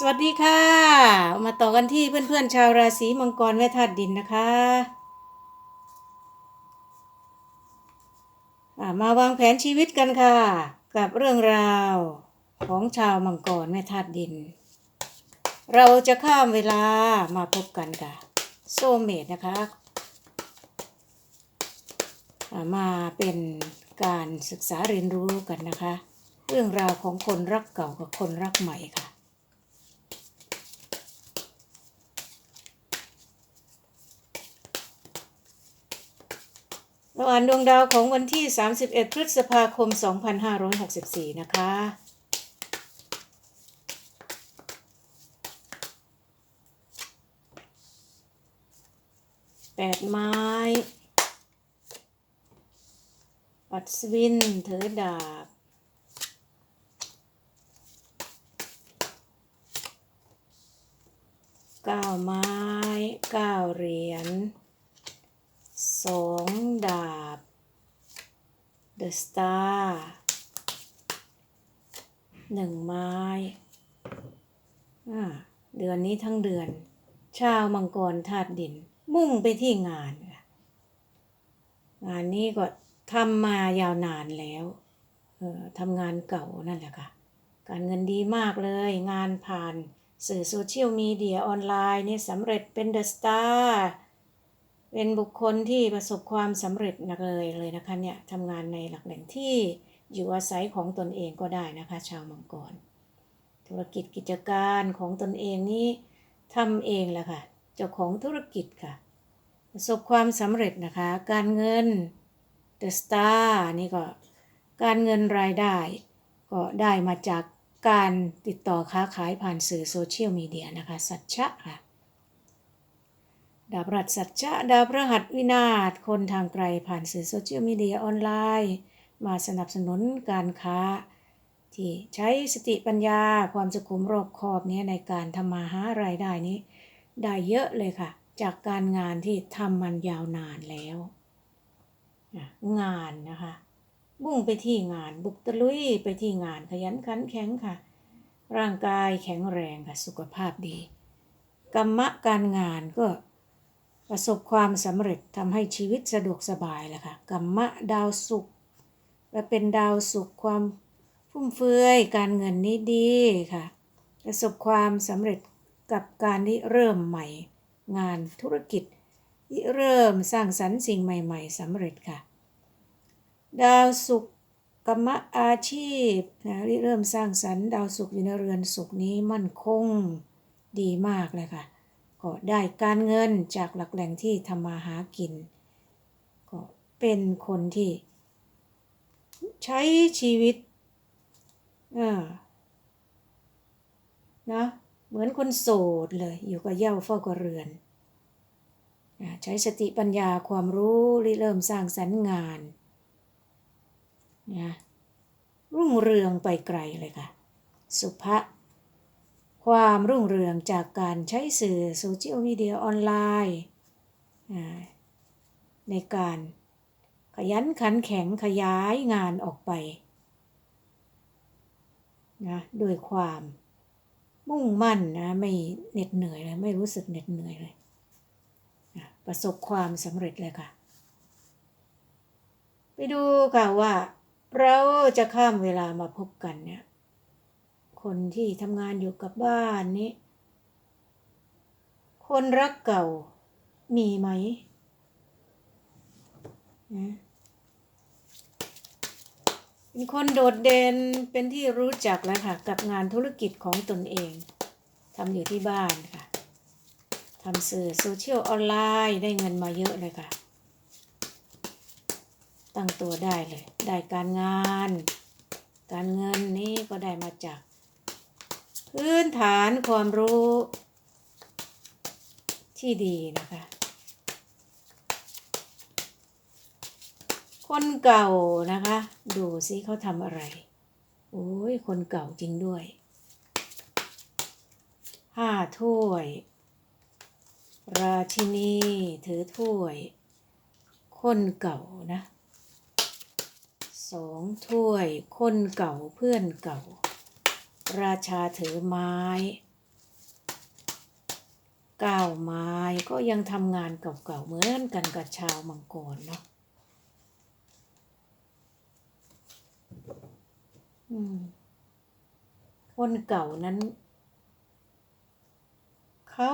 สวัสดีค่ะ มาต่อกันที่เพื่อนๆชาวราศีมังกรแม่ธาตุดินนะคะอ่ามาวางแผนชีวิตกันค่ะ กับเรื่องราวของชาวมังกรแม่ธาตุดิน เราจะข้ามเวลามาพบกันค่ะ โซเมดนะคะอ่ามาเป็นการศึกษาเรียนรู้กันนะคะ เรื่องราวของคนรักเก่ากับคนรักใหม่ค่ะ เราอ่านดวงดาวของวันที่ 31 พฤษภาคม 2564 นะคะ แปดไม้ ปัดสวินเถือดาบเก้าไม้เก้าเหรียญ สองดาบ The Star หนึ่งไม้อ่าเดือนนี้ทั้งเดือน ชาวมังกรธาตุดิน มุ่งไปที่งานค่ะงานนี้ก็ทำมายาวนานแล้วเออทำงานเก่านั่นแหละค่ะ การเงินดีมากเลย งานผ่านสื่อโซเชียลมีเดียออนไลน์นี่สำเร็จเป็นเดอะสตาร์ เป็นบุคคลที่ประสบความสำเร็จนักเลยเลยนะคะเนี่ยทำงานในหลักแหล่งที่อยู่อาศัยของตนเองก็ได้นะคะ ชาวมังกร ธุรกิจกิจการของตนเองนี่ทำเองแหละค่ะ เจ้าของธุรกิจค่ะ ประสบความสำเร็จนะคะ การเงิน The Star นี่ก็การเงินรายได้ ก็ได้มาจากการติดต่อค้าขายผ่านสื่อโซเชียลมีเดียนะคะ สัจจะค่ะ ดาบรัตสัจจะดาบรหัสวินาศคนทางไกลผ่านสื่อโซเชียลมีเดียออนไลน์ มาสนับสนุนการค้า ที่ใช้สติปัญญาความสุขุมรอบคอบนี้ในการทำมาหารายได้นี้ ได้เยอะเลยค่ะ จากการงานที่ทำมันยาวนานแล้ว งานนะคะมุ่งไปที่งานบุกตะลุยไปที่งานขยันขันแข็งค่ะ ร่างกายแข็งแรงค่ะ สุขภาพดีกรรมะการงานก็ ประสบความสำเร็จทำให้ชีวิตสะดวกสบายแหละค่ะกรรมะดาวสุขและเป็นดาวสุขความฟุ่มเฟือยการเงินนี้ดีค่ะ ประสบความสำเร็จกับการที่เริ่มใหม่ งานธุรกิจที่เริ่มสร้างสรรค์สิ่งใหม่ ๆสำเร็จค่ะ ดาวสุขกรรมะอาชีพนะที่เริ่มสร้างสรรค์ดาวสุขอยู่ในเรือนสุขนี้มั่นคงดีมากเลยค่ะ ก็ได้การเงินจากหลักแหล่งที่ทำมาหากิน ก็เป็นคนที่ ใช้ชีวิตนะเหมือนคนโสดเลย อยู่กับเย้าเฝ้ากับเรือน ใช้สติปัญญาความรู้ริเริ่มสร้างสรรค์งานนะรุ่งเรืองไปไกลเลยค่ะ สุภะ ความรุ่งเรืองจากการใช้สื่อโซเชียลมีเดียออนไลน์ในการขยันขันแข็งขยายงานออกไปนะด้วยความมุ่งมั่นนะไม่เหน็ดเหนื่อยเลยไม่รู้สึกเหน็ดเหนื่อยเลยนะประสบความสำเร็จเลยค่ะ ไปดูค่ะว่า เราจะข้ามเวลามาพบกันเนี่ย คนที่ทำงานอยู่กับบ้านนี้ คนรักเก่ามีไหมนะเป็นคนโดดเด่นเป็นที่รู้จักแล้วค่ะ กับงานธุรกิจของตนเองทำอยู่ที่บ้านค่ะทำสื่อโซเชียลออนไลน์ได้เงินมาเยอะเลยค่ะ ตั้งตัวได้เลย ได้การงาน การเงินนี้ก็ได้มาจาก พื้นฐานความรู้ ที่ดีนะคะ คนเก่านะคะ ดูซิเขาทำอะไร โอ้ย คนเก่าจริงด้วยห้าถ้วย ราชินีถือถ้วย คนเก่านะสองถ้วย คนเก่าเพื่อนเก่า ราชาถือไม้ก้าวไม้ก็ยังทำงานเก่าๆเหมือนกันกับชาวมังกรเนาะอืมคนเก่านั้น เขา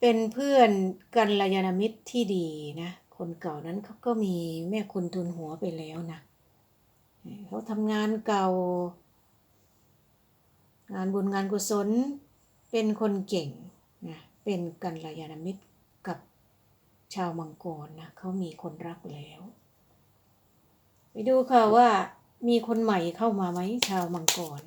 เป็นเพื่อนกันลยาณมิตรที่ดีนะ คนเก่านั้นเขาก็มีแม่คุณทุนหัวไปแล้วนะเขาทำงานเก่า งานบุญงานกุศล เป็นคนเก่งนะเป็นกันลยาณมิตรกับชาวมังกรนะเขามีคนรักแล้ว ไปดูค่ะว่ามีคนใหม่เข้ามาไหมชาวมังกร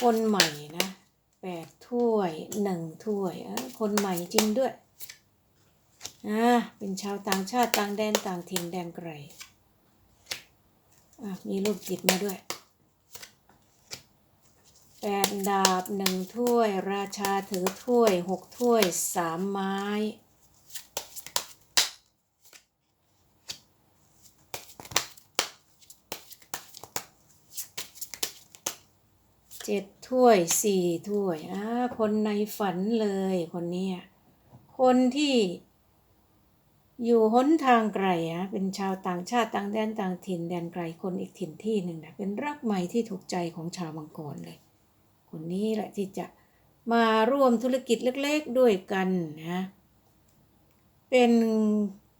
คนใหม่นะแปดถ้วยหนึ่งถ้วย คนใหม่จริงด้วย อ่าเป็นชาวต่างชาติต่างแดนต่างถิ่นแดนไกลอะมีลูกจิตมาด้วยแปดดาบหนึ่งถ้วย ราชาถือถ้วยหกถ้วยสามไม้เจ็ดถ้วยสี่ถ้วยอ่าคนในฝันเลยคนเนี้ยคนที่ อยู่หนทางไกลอะเป็นชาวต่างชาติต่างแดนต่างถิ่นแดนไกลคนอีกถิ่นที่หนึ่งนะเป็นรักใหม่ที่ถูกใจของชาวมังกรเลย คนนี้แหละที่จะมาร่วมธุรกิจเล็กๆด้วยกันนะเป็น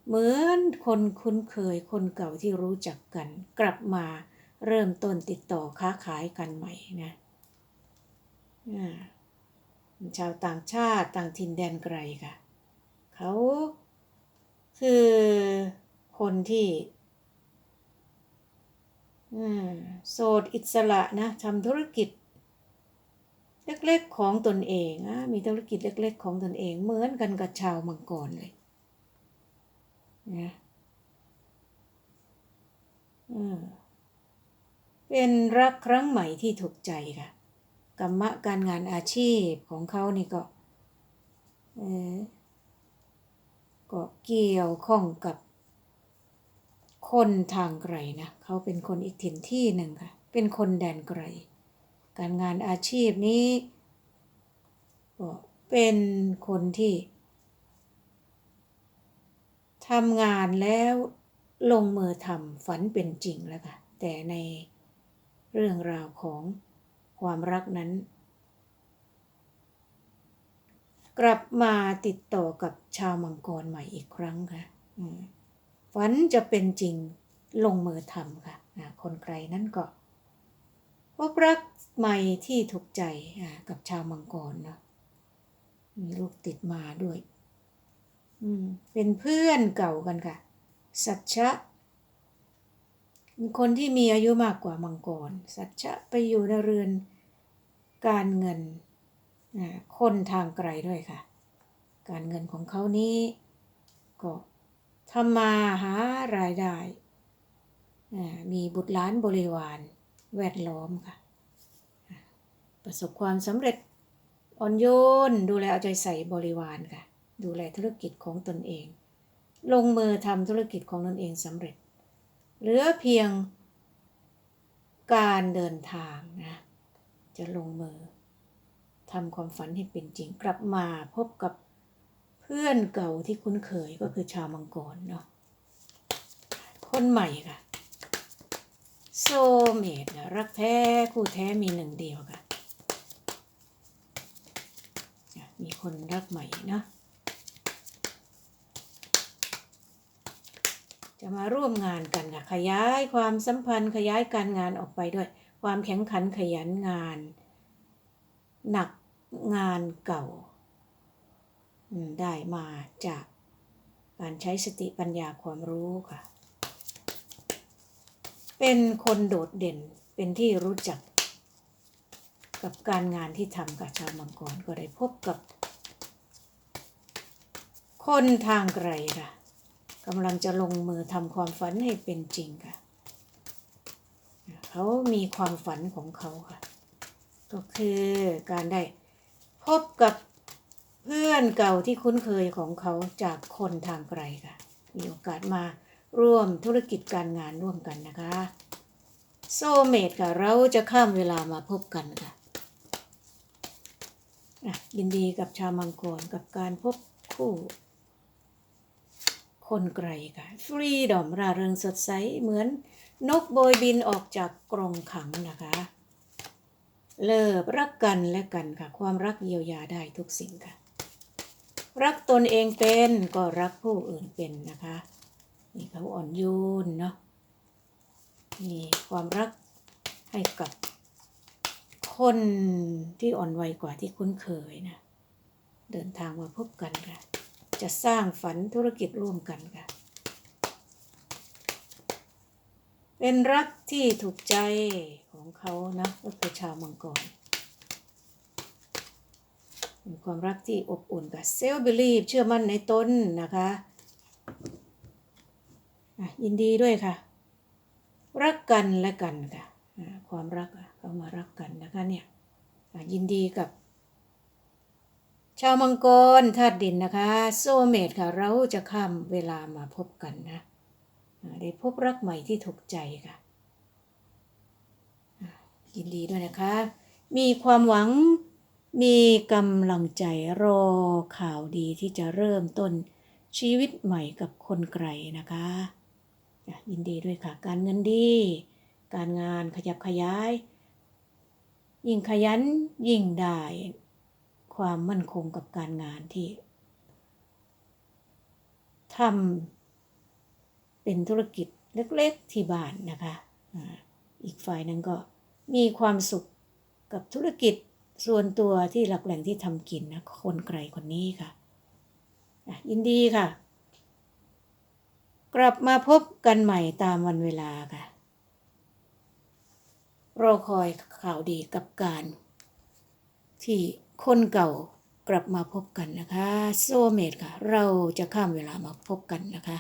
เหมือนคนคุ้นเคยคนเก่าที่รู้จักกัน กลับมาเริ่มต้นติดต่อค้าขายกันใหม่นะชาวต่างชาติต่างถิ่นแดนไกลค่ะ เขา คือคนที่โสดอิสระนะทำธุรกิจ เล็กๆของตนเองอะมีธุรกิจเล็ก ๆ ของตนเอง เหมือนกันกับชาวมังกรเลยนะเป็นรักครั้งใหม่ที่ถูกใจค่ะกรรมะการงานอาชีพของเขานี่ก็ เออ ก็เกี่ยวข้องกับ คนทางไกลนะเขาเป็นคนอีกถิ่นที่หนึ่งค่ะเป็นคนแดนไกล การงานอาชีพนี้ก็เป็นคนที่ทำงานแล้วลงมือทำฝันเป็นจริงแล้วค่ะแต่ในเรื่องราวของความรักนั้น กลับมาติดต่อกับชาวมังกรใหม่อีกครั้งค่ะฝันจะเป็นจริงลงมือทำค่ะคนไกลนั้นก็พบรักใหม่ที่ถูกใจกับชาวมังกรเนาะมีลูกติดมาด้วย เป็นเพื่อนเก่ากันค่ะ สัจชะคนที่มีอายุมากกว่ามังกร สัจจะไปอยู่ในเรือนการเงิน คนทางไกลด้วยค่ะ การเงินของเขานี้ ก็ทำมาหารายได้อ่ามีบุตรล้านบริวารแวดล้อมค่ะ ประสบความสำเร็จอ่อนโยน ดูแลเอาใจใส่บริวารค่ะ ดูแลธุรกิจของตนเอง ลงมือทำธุรกิจของตนเองสำเร็จ เหลือเพียงการเดินทางนะ จะลงมือ ทำความฝันให้เป็นจริง กลับมาพบกับเพื่อนเก่าที่คุ้นเคยก็คือชาวมังกรเนาะคนใหม่ค่ะโซเมดนะรักแท้คู่แท้มีหนึ่งเดียวค่ะอะมีคนรักใหม่เนาะจะมาร่วมงานกันค่ะขยายความสัมพันธ์ขยายการงานออกไปด้วย ความแข็งขันขยันงาน หนัก งานเก่า ได้มาจากการใช้สติปัญญาความรู้ค่ะ เป็นคนโดดเด่นเป็นที่รู้จัก กับการงานที่ทำกับชาวมังกรก็ได้พบกับ คนทางไกลค่ะกำลังจะลงมือทำความฝันให้เป็นจริงค่ะ เขามีความฝันของเขาค่ะ ก็คือการได้ พบกับเพื่อนเก่าที่คุ้นเคยของเขาจากคนทางไกลค่ะ มีโอกาสมาร่วมธุรกิจการงานร่วมกันนะคะ โซเมตค่ะ เราจะข้ามเวลามาพบกันค่ะยินดีกับชาวมังกรกับการพบคู่ คนไกลค่ะ ฟรีดอมราเริงสดใสเหมือนนกโบยบินออกจากกรงขังนะคะ เลิกรักกันและกันค่ะ ความรักเยียวยาได้ทุกสิ่งค่ะ รักตนเองเป็นก็รักผู้อื่นเป็นนะคะ นี่เขาอ่อนโยนเนาะมีความรักให้กับคนที่อ่อนวัยกว่าที่คุ้นเคยนะ เดินทางมาพบกันค่ะ จะสร้างฝันธุรกิจร่วมกันค่ะ เป็นรักที่ถูกใจ เขานะก็คือชาวมังกรเป็นความรักที่อบอุ่นกับเซลล์บิลีฟเชื่อมั่นในตนนะคะยินดีด้วยค่ะ รักกันและกันค่ะความรักเขามารักกันนะคะเนี่ยยินดีกับ ชาวมังกรธาตุดินนะคะ โซเมตค่ะ เราจะข้ามเวลามาพบกันนะได้พบรักใหม่ที่ถูกใจค่ะ ยินดีด้วยนะคะ มีความหวังมีกำลังใจรอข่าวดีที่จะเริ่มต้นชีวิตใหม่กับคนไกลนะคะยินดีด้วยค่ะ การเงินดี การงานขยับขยาย ยิ่งขยันยิ่งได้ความมั่นคงกับการงานที่ทำเป็นธุรกิจเล็กๆที่บ้านนะคะ อีกฝ่ายหนึงก็ มีความสุขกับธุรกิจส่วนตัวที่หลักแหล่งที่ทำกินนะคนไกลคนนี้ค่ะยินดีค่ะ กลับมาพบกันใหม่ตามวันเวลาค่ะรอคอยข่าวดีกับการ ที่คนเก่ากลับมาพบกันนะคะ โซเมตค่ะ เราจะข้ามเวลามาพบกันนะคะ